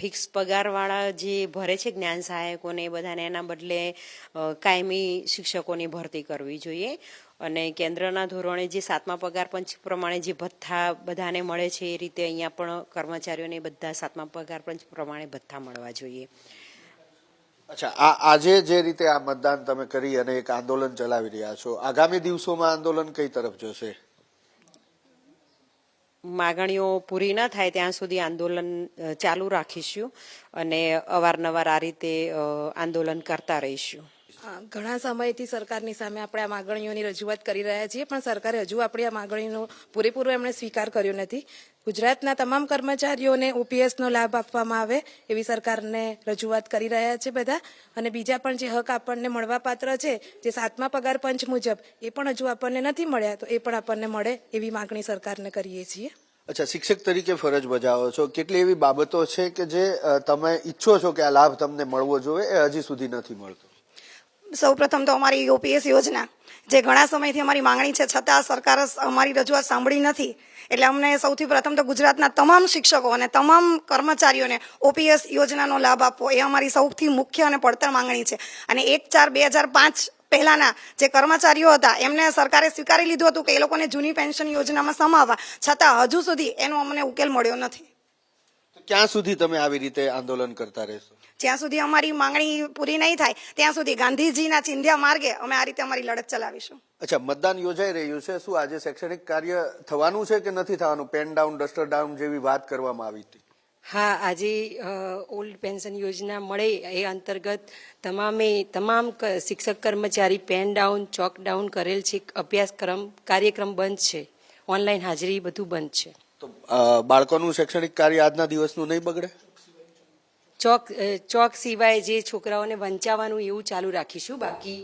Fix પગારવાળા જે ભરે છે જ્ઞાન સહાયકોને એ બધાને એના બદલે કાયમી શિક્ષકોની ભરતી કરવી જોઈએ. અને કેન્દ્રના ધોરણે જે સાતમા પગાર પંચ પ્રમાણે જે ભથ્થા બધાને મળે છે એ રીતે અહીંયા પણ કર્મચારીઓને બધા સાતમા પગાર પંચ પ્રમાણે ભથ્થા મળવા જોઈએ. અચ્છા, આ આજે જે રીતે આ મતદાન તમે કરી અને એક આંદોલન ચલાવી રહ્યા છો, આગામી દિવસોમાં આંદોલન કઈ તરફ જશે? માગણીઓ પૂરી ન થાય ત્યાં સુધી આંદોલન ચાલુ રાખીશું અને અવારનવાર આ રીતે આંદોલન કરતા રહીશું. ઘણા સમયથી સરકારની સામે આપણે આ માગણીઓની રજૂઆત કરી રહ્યા છીએ, પણ સરકારે હજુ આપણી આ માગણીનો પૂરેપૂરો એમણે સ્વીકાર કર્યો નથી. ગુજરાતના તમામ કર્મચારીઓને ઓપીએસનો લાભ આપવામાં આવે એવી સરકારને રજૂઆત કરી રહ્યા છે બધા. અને બીજા પણ જે હક આપણને મળવાપાત્ર છે, જે સાતમા પગાર પંચ મુજબ, એ પણ હજુ આપણને નથી મળ્યા, તો એ પણ આપણને મળે એવી માગણી સરકારને કરીએ છીએ. અચ્છા, શિક્ષક તરીકે ફરજ બજાવો છો. કેટલી એવી બાબતો છે કે જે તમે ઈચ્છો છો કે આ લાભ તમને મળવો જોઈએ? એ હજી સુધી નથી મળતો. સૌપ્રથમ તો અમારી યુપીએસ યોજના, જે ઘણા સમયથી અમારી માંગણી છે, છતાં સરકાર અમારી રજૂઆત સાંભળી નથી. એટલે અમને સૌથી પ્રથમ તો ગુજરાતના તમામ શિક્ષકો અને તમામ કર્મચારીઓને ઓપીએસ યોજનાનો લાભ આપવો, એ અમારી સૌથી મુખ્ય અને પડતર માંગણી છે. અને એક ચાર બે હજાર પાંચ પહેલાના જે કર્મચારીઓ હતા, એમને સરકારે સ્વીકારી લીધું હતું કે એ લોકોને જૂની પેન્શન યોજનામાં સમાવવા. છતાં હજુ સુધી એનો અમને ઉકેલ મળ્યો નથી. ક્યાં સુધી તમે આવી રીતે આંદોલન કરતા રહેશો? જ્યાં સુધી અમારી માંગણી પૂરી નહીં થાય ત્યાં સુધી ગાંધીજીના ચિંધ્યા માર્ગે અમે આ રીતે અમારી લડત ચલાવીશું. અચ્છા મતદાન યોજાઈ રહ્યું છે. શું આજે શૈક્ષણિક કાર્ય થવાનું છે કે નથી થવાનું? પેન ડાઉન ડસ્ટર ડાઉન જેવી વાત કરવામાં આવી હતી. હા આજે ઓલ્ડ પેન્શન યોજના મળે એ અંતર્ગત તમામે તમામ શિક્ષક કર્મચારી પેન ડાઉન ચોક ડાઉન કરેલ છે. અભ્યાસક્રમ કાર્યક્રમ બંધ છે. ઓનલાઈન હાજરી બધું બંધ છે. તો બાળકોનું શૈક્ષણિક કાર્ય આજના દિવસનું નહીં બગડે? ચોક ચોક સિવાય જે છોકરાઓને વંચાવવાનું એવું ચાલુ રાખીશું, બાકી